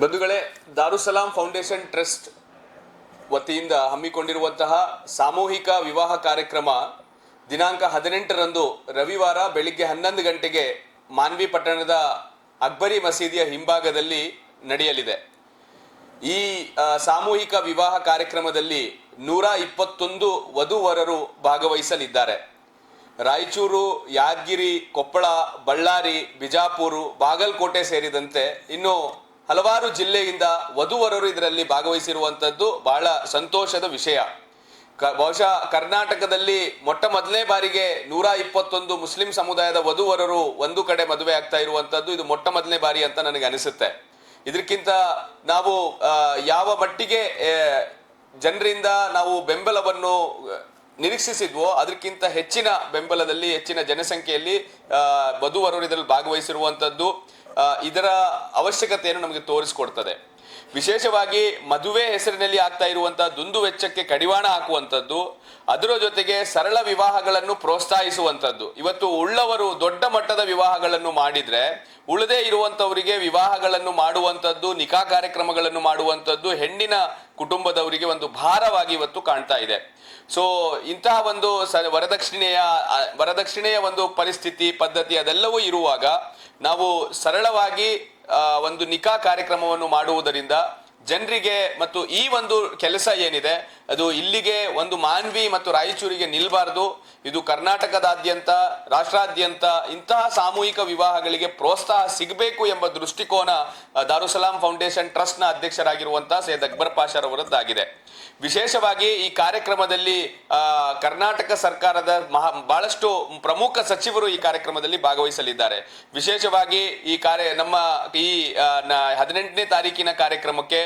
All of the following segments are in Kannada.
ಬಂಧುಗಳೇ, ದಾರುಸಲಾಂ ಫೌಂಡೇಶನ್ ಟ್ರಸ್ಟ್ ವತಿಯಿಂದ ಹಮ್ಮಿಕೊಂಡಿರುವಂತಹ ಸಾಮೂಹಿಕ ವಿವಾಹ ಕಾರ್ಯಕ್ರಮ ದಿನಾಂಕ ಹದಿನೆಂಟರಂದು ರವಿವಾರ ಬೆಳಿಗ್ಗೆ ಹನ್ನೊಂದು ಗಂಟೆಗೆ ಮಾನ್ವಿ ಪಟ್ಟಣದ ಅಕ್ಬರಿ ಮಸೀದಿಯ ಹಿಂಭಾಗದಲ್ಲಿ ನಡೆಯಲಿದೆ. ಈ ಸಾಮೂಹಿಕ ವಿವಾಹ ಕಾರ್ಯಕ್ರಮದಲ್ಲಿ ನೂರ ಇಪ್ಪತ್ತೊಂದು ವಧುವರರು ಭಾಗವಹಿಸಲಿದ್ದಾರೆ. ರಾಯಚೂರು, ಯಾದಗಿರಿ, ಕೊಪ್ಪಳ, ಬಳ್ಳಾರಿ, ಬಿಜಾಪುರ, ಬಾಗಲಕೋಟೆ ಸೇರಿದಂತೆ ಇನ್ನು ಹಲವಾರು ಜಿಲ್ಲೆಯಿಂದ ವಧುವರರು ಇದರಲ್ಲಿ ಭಾಗವಹಿಸಿರುವಂಥದ್ದು ಬಹಳ ಸಂತೋಷದ ವಿಷಯ. ಕ- ಬಹುಶಃ ಕರ್ನಾಟಕದಲ್ಲಿ ಮೊಟ್ಟ ಮೊದಲನೇ ಬಾರಿಗೆ ನೂರ ಇಪ್ಪತ್ತೊಂದು ಮುಸ್ಲಿಂ ಸಮುದಾಯದ ವಧುವರರು ಒಂದು ಕಡೆ ಮದುವೆ ಆಗ್ತಾ ಇರುವಂಥದ್ದು ಇದು ಮೊಟ್ಟ ಮೊದಲನೇ ಬಾರಿ ಅಂತ ನನಗೆ ಅನಿಸುತ್ತೆ. ಇದಕ್ಕಿಂತ ನಾವು ಯಾವ ಮಟ್ಟಿಗೆ ಜನರಿಂದ ನಾವು ಬೆಂಬಲವನ್ನು ನಿರೀಕ್ಷಿಸಿದ್ವೋ ಅದಕ್ಕಿಂತ ಹೆಚ್ಚಿನ ಬೆಂಬಲದಲ್ಲಿ ಹೆಚ್ಚಿನ ಜನಸಂಖ್ಯೆಯಲ್ಲಿ ವಧುವರರು ಇದರಲ್ಲಿ ಭಾಗವಹಿಸಿರುವಂಥದ್ದು ಇದರ ಅವಶ್ಯಕತೆಯನ್ನು ನಮಗೆ ತೋರಿಸಿಕೊಡ್ತದೆ. ವಿಶೇಷವಾಗಿ ಮದುವೆ ಹೆಸರಿನಲ್ಲಿ ಆಗ್ತಾ ಇರುವಂತಹ ದುಂದು ವೆಚ್ಚಕ್ಕೆ ಕಡಿವಾಣ ಹಾಕುವಂಥದ್ದು, ಅದರ ಜೊತೆಗೆ ಸರಳ ವಿವಾಹಗಳನ್ನು ಪ್ರೋತ್ಸಾಹಿಸುವಂಥದ್ದು. ಇವತ್ತು ಉಳ್ಳವರು ದೊಡ್ಡ ಮಟ್ಟದ ವಿವಾಹಗಳನ್ನು ಮಾಡಿದ್ರೆ, ಉಳದೇ ಇರುವಂತವರಿಗೆ ವಿವಾಹಗಳನ್ನು ಮಾಡುವಂಥದ್ದು ನಿಖಾ ಕಾರ್ಯಕ್ರಮಗಳನ್ನು ಮಾಡುವಂಥದ್ದು ಹೆಣ್ಣಿನ ಕುಟುಂಬದವರಿಗೆ ಒಂದು ಭಾರವಾಗಿ ಇವತ್ತು ಕಾಣ್ತಾ ಇದೆ. ಸೊ ಇಂತಹ ಒಂದು ಸ, ವರದಕ್ಷಿಣೆಯ ವರದಕ್ಷಿಣೆಯ ಒಂದು ಪರಿಸ್ಥಿತಿ, ಪದ್ಧತಿ ಅದೆಲ್ಲವೂ ಇರುವಾಗ ನಾವು ಸರಳವಾಗಿ ಒಂದು ನಿಕಾ ಕಾರ್ಯಕ್ರಮವನ್ನು ಮಾಡುವುದರಿಂದ ಜನರಿಗೆ ಮತ್ತು ಈ ಒಂದು ಕೆಲಸ ಏನಿದೆ, ಅದು ಇಲ್ಲಿಗೆ ಒಂದು ಮಾನ್ವಿ ಮತ್ತು ರಾಯಚೂರಿಗೆ ನಿಲ್ಬಾರ್ದು. ಇದು ಕರ್ನಾಟಕದಾದ್ಯಂತ, ರಾಷ್ಟ್ರಾದ್ಯಂತ ಇಂತಹ ಸಾಮೂಹಿಕ ವಿವಾಹಗಳಿಗೆ ಪ್ರೋತ್ಸಾಹ ಸಿಗಬೇಕು ಎಂಬ ದೃಷ್ಟಿಕೋನ ದಾರುಸಲಾಂ ಫೌಂಡೇಶನ್ ಟ್ರಸ್ಟ್ನ ಅಧ್ಯಕ್ಷರಾಗಿರುವಂತಹ ಸೈಯದ್ ಅಕ್ಬರ್ ಪಾಷರವರದ್ದಾಗಿದೆ ವಿಶೇಷವಾಗಿ ಈ ಕಾರ್ಯಕ್ರಮದಲ್ಲಿ ಕರ್ನಾಟಕ ಸರ್ಕಾರದ ಮಹಾ, ಬಹಳಷ್ಟು ಪ್ರಮುಖ ಸಚಿವರು ಈ ಕಾರ್ಯಕ್ರಮದಲ್ಲಿ ಭಾಗವಹಿಸಲಿದ್ದಾರೆ. ವಿಶೇಷವಾಗಿ ಈ ಕಾರ್ಯ, ನಮ್ಮ ಈ ಹದಿನೆಂಟನೇ ತಾರೀಕಿನ ಕಾರ್ಯಕ್ರಮಕ್ಕೆ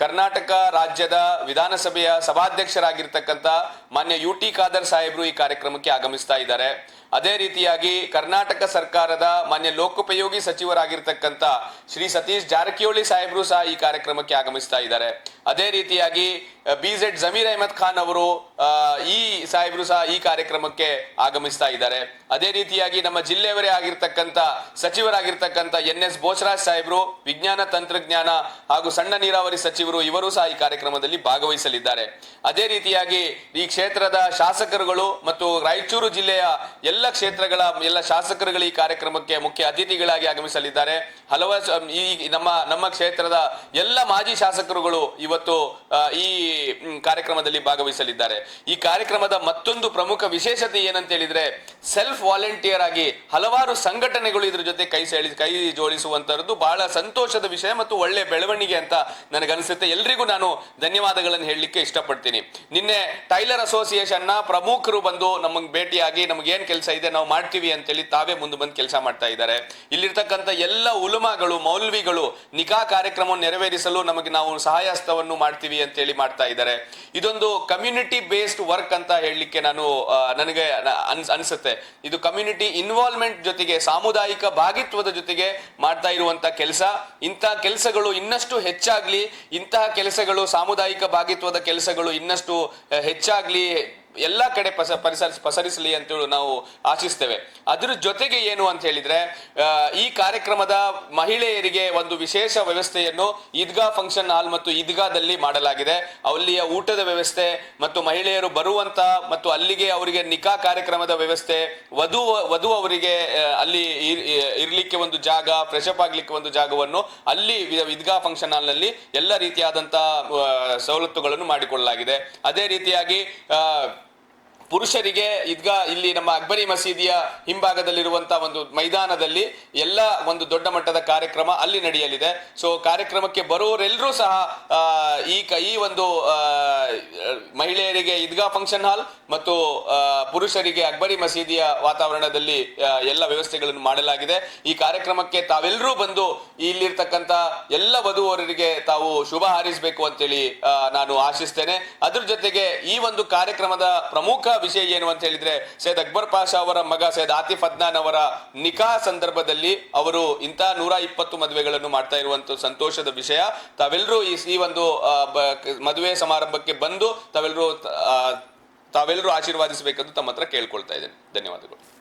ಕರ್ನಾಟಕ ರಾಜ್ಯದ ವಿಧಾನಸಭೆಯ ಸಭಾಧ್ಯಕ್ಷರಾಗಿರ್ತಕ್ಕಂಥ ಮಾನ್ಯ ಯು ಟಿ ಖಾದರ್ ಸಾಹೇಬರು ಈ ಕಾರ್ಯಕ್ರಮಕ್ಕೆ ಆಗಮಿಸ್ತಾ ಇದ್ದಾರೆ. ಅದೇ ರೀತಿಯಾಗಿ ಕರ್ನಾಟಕ ಸರ್ಕಾರದ ಮಾನ್ಯ ಲೋಕೋಪಯೋಗಿ ಸಚಿವರಾಗಿರ್ತಕ್ಕಂಥ ಶ್ರೀ ಸತೀಶ್ ಜಾರಕಿಹೊಳಿ ಸಾಹೇಬರು ಸಹ ಈ ಕಾರ್ಯಕ್ರಮಕ್ಕೆ ಆಗಮಿಸ್ತಾ ಇದ್ದಾರೆ. ಅದೇ ರೀತಿಯಾಗಿ ಬಿ ಜೆಡ್ ಜಮೀರ್ ಅಹಮದ್ ಖಾನ್ ಅವರು ಈ ಸಾಹೇಬರು ಸಹ ಈ ಕಾರ್ಯಕ್ರಮಕ್ಕೆ ಆಗಮಿಸ್ತಾ ಇದ್ದಾರೆ. ಅದೇ ರೀತಿಯಾಗಿ ನಮ್ಮ ಜಿಲ್ಲೆಯವರೇ ಆಗಿರ್ತಕ್ಕಂಥ, ಸಚಿವರಾಗಿರ್ತಕ್ಕಂಥ ಎನ್ ಎಸ್ ಬೋಸರಾಜ್ ಸಾಹೇಬರು, ವಿಜ್ಞಾನ ತಂತ್ರಜ್ಞಾನ ಹಾಗೂ ಸಣ್ಣ ನೀರಾವರಿ ಸಚಿವರು ಇವರು ಸಹ ಈ ಕಾರ್ಯಕ್ರಮದಲ್ಲಿ ಭಾಗವಹಿಸಲಿದ್ದಾರೆ. ಅದೇ ರೀತಿಯಾಗಿ ಈ ಕ್ಷೇತ್ರದ ಶಾಸಕರುಗಳು ಮತ್ತು ರಾಯಚೂರು ಜಿಲ್ಲೆಯ ಎಲ್ಲ ಕ್ಷೇತ್ರಗಳ, ಎಲ್ಲ ಶಾಸಕರುಗಳು ಈ ಕಾರ್ಯಕ್ರಮಕ್ಕೆ ಮುಖ್ಯ ಅತಿಥಿಗಳಾಗಿ ಆಗಮಿಸಲಿದ್ದಾರೆ. ಹಲವಾರು ಈ ನಮ್ಮ ನಮ್ಮ ಕ್ಷೇತ್ರದ ಎಲ್ಲ ಮಾಜಿ ಶಾಸಕರುಗಳು ಇವತ್ತು ಆ, ಈ ಕಾರ್ಯಕ್ರಮದಲ್ಲಿ ಭಾಗವಹಿಸಲಿದ್ದಾರೆ. ಈ ಕಾರ್ಯಕ್ರಮದ ಮತ್ತೊಂದು ಪ್ರಮುಖ ವಿಶೇಷತೆ ಏನಂತ ಹೇಳಿದ್ರೆ ಸೆಲ್ಫ್ ವಾಲಂಟಿಯರ್ ಆಗಿ ಹಲವಾರು ಸಂಘಟನೆಗಳು ಇದ್ರ ಜೊತೆ ಕೈ ಸೇಳಿ ಕೈ ಜೋಡಿಸುವಂತಹದ್ದು ಬಹಳ ಸಂತೋಷದ ವಿಷಯ ಮತ್ತು ಒಳ್ಳೆ ಬೆಳವಣಿಗೆ ಅಂತ ನನಗನ್ಸುತ್ತೆ. ಎಲ್ರಿಗೂ ನಾನು ಧನ್ಯವಾದಗಳನ್ನು ಹೇಳಲಿಕ್ಕೆ ಇಷ್ಟಪಡ್ತೀನಿ. ನಿನ್ನೆ ಟೈಲರ್ ಅಸೋಸಿಯೇಷನ್ನ ಪ್ರಮುಖರು ಬಂದು ನಮಗೆ ಭೇಟಿಯಾಗಿ ನಮ್ಗೆ ಏನ್ ಕೆಲಸ ಇದೆ ನಾವು ಮಾಡ್ತೀವಿ ಅಂತೇಳಿ ತಾವೇ ಮುಂದೆ ಬಂದು ಕೆಲಸ ಮಾಡ್ತಾ ಇದ್ದಾರೆ. ಇಲ್ಲಿರ್ತಕ್ಕಂಥ ಎಲ್ಲ ಉಲುಮಾಗಳು ಮೌಲ್ವಿಗಳು ನಿಖಾ ಕಾರ್ಯಕ್ರಮವನ್ನು ನೆರವೇರಿಸಲು ನಮಗೆ ನಾವು ಸಹಾಯ ಹಸ್ತವನ್ನು ಮಾಡ್ತೀವಿ ಅಂತೇಳಿ ಮಾಡ್ತಾ ಇದ್ದಾರೆ. ಇದೊಂದು ಕಮ್ಯುನಿಟಿ ಬೇಸ್ಡ್ ವರ್ಕ್ ಅಂತ ಹೇಳಲಿಕ್ಕೆ ನಾನು ನನಗೆ ಅನ್ಸುತ್ತೆ. ಇದು ಕಮ್ಯುನಿಟಿ ಇನ್ವಾಲ್ವ್ಮೆಂಟ್ ಜೊತೆಗೆ, ಸಾಮುದಾಯಿಕ ಭಾಗಿತ್ವದ ಜೊತೆಗೆ ಮಾಡ್ತಾ ಇರುವಂತ ಕೆಲಸ. ಇಂತಹ ಕೆಲಸಗಳು ಇನ್ನಷ್ಟು ಹೆಚ್ಚಾಗ್ಲಿ, ಇಂತಹ ಕೆಲಸಗಳು ಸಾಮುದಾಯಿಕ ಭಾಗಿತ್ವದ ಕೆಲಸಗಳು ಇನ್ನಷ್ಟು ಹೆಚ್ಚಾಗ್ಲಿ ಎಲ್ಲ ಕಡೆ ಪಸ, ಪರಿಸರ, ಪಸರಿಸಲಿ ಅಂತೇಳಿ ನಾವು ಆಶಿಸ್ತೇವೆ. ಅದರ ಜೊತೆಗೆ ಏನು ಅಂತ ಹೇಳಿದ್ರೆ ಈ ಕಾರ್ಯಕ್ರಮದ ಮಹಿಳೆಯರಿಗೆ ಒಂದು ವಿಶೇಷ ವ್ಯವಸ್ಥೆಯನ್ನು ಈದ್ಗಾ ಫಂಕ್ಷನ್ ಹಾಲ್ ಮತ್ತು ಈದ್ಗಾದಲ್ಲಿ ಮಾಡಲಾಗಿದೆ. ಅಲ್ಲಿಯ ಊಟದ ವ್ಯವಸ್ಥೆ ಮತ್ತು ಮಹಿಳೆಯರು ಬರುವಂತ ಮತ್ತು ಅಲ್ಲಿಗೆ ಅವರಿಗೆ ನಿಖಾ ಕಾರ್ಯಕ್ರಮದ ವ್ಯವಸ್ಥೆ, ವಧು ವಧು ಅವರಿಗೆ ಅಲ್ಲಿ ಇರ್- ಇರ್ಲಿಕ್ಕೆ ಒಂದು ಜಾಗ ಫ್ರೆಶ್ ಅಪ್ ಆಗ್ಲಿಕ್ಕೆ ಒಂದು ಜಾಗವನ್ನು ಅಲ್ಲಿ ಈದ್ಗಾ ಫಂಕ್ಷನ್ ಹಾಲ್ನಲ್ಲಿ ಎಲ್ಲ ರೀತಿಯಾದಂತಹ ಸವಲತ್ತುಗಳನ್ನು ಮಾಡಿಕೊಳ್ಳಲಾಗಿದೆ. ಅದೇ ರೀತಿಯಾಗಿ ಪುರುಷರಿಗೆ ಇದ್ಗ ಇಲ್ಲಿ ನಮ್ಮ ಅಕ್ಬರಿ ಮಸೀದಿಯ ಹಿಂಭಾಗದಲ್ಲಿರುವಂತಹ ಒಂದು ಮೈದಾನದಲ್ಲಿ ಎಲ್ಲ ಒಂದು ದೊಡ್ಡ ಮಟ್ಟದ ಕಾರ್ಯಕ್ರಮ ಅಲ್ಲಿ ನಡೆಯಲಿದೆ. ಸೊ ಕಾರ್ಯಕ್ರಮಕ್ಕೆ ಬರುವವರೆಲ್ಲರೂ ಸಹ ಈ ಈ ಒಂದು ಮಹಿಳೆಯರಿಗೆ ಈದ್ಗಾ ಫಂಕ್ಷನ್ ಹಾಲ್ ಮತ್ತು ಪುರುಷರಿಗೆ ಅಕ್ಬರಿ ಮಸೀದಿಯ ವಾತಾವರಣದಲ್ಲಿ ಎಲ್ಲ ವ್ಯವಸ್ಥೆಗಳನ್ನು ಮಾಡಲಾಗಿದೆ. ಈ ಕಾರ್ಯಕ್ರಮಕ್ಕೆ ತಾವೆಲ್ಲರೂ ಬಂದು ಇಲ್ಲಿರ್ತಕ್ಕಂಥ ಎಲ್ಲ ವಧುವರರಿಗೆ ತಾವು ಶುಭ ಹಾರಿಸಬೇಕು ಅಂತೇಳಿ ನಾನು ಆಶಿಸ್ತೇನೆ. ಅದ್ರ ಜೊತೆಗೆ ಈ ಒಂದು ಕಾರ್ಯಕ್ರಮದ ಪ್ರಮುಖ ವಿಷಯ ಏನು ಅಂತ ಹೇಳಿದ್ರೆ, ಸೈಯದ್ ಅಕ್ಬರ್ ಪಾಷಾ ಅವರ ಮಗ ಸೈಯದ್ ಆತಿಫ್ ಅದ್ನಾನ್ ಅವರ ನಿಖಾ ಸಂದರ್ಭದಲ್ಲಿ ಅವರು ಇಂತಹ ನೂರ ಇಪ್ಪತ್ತು ಮದುವೆಗಳನ್ನು ಮಾಡ್ತಾ ಇರುವಂತ ಸಂತೋಷದ ವಿಷಯ. ತಾವೆಲ್ಲರೂ ಈ ಒಂದು ಮದುವೆ ಸಮಾರಂಭಕ್ಕೆ ಬಂದು ತಾವೆಲ್ಲರೂ ತಾವೆಲ್ಲರೂ ಆಶೀರ್ವಾದಿಸಬೇಕೆಂದು ತಮ್ಮ ಹತ್ರ ಕೇಳ್ಕೊಳ್ತಾ ಇದ್ದೇನೆ. ಧನ್ಯವಾದಗಳು.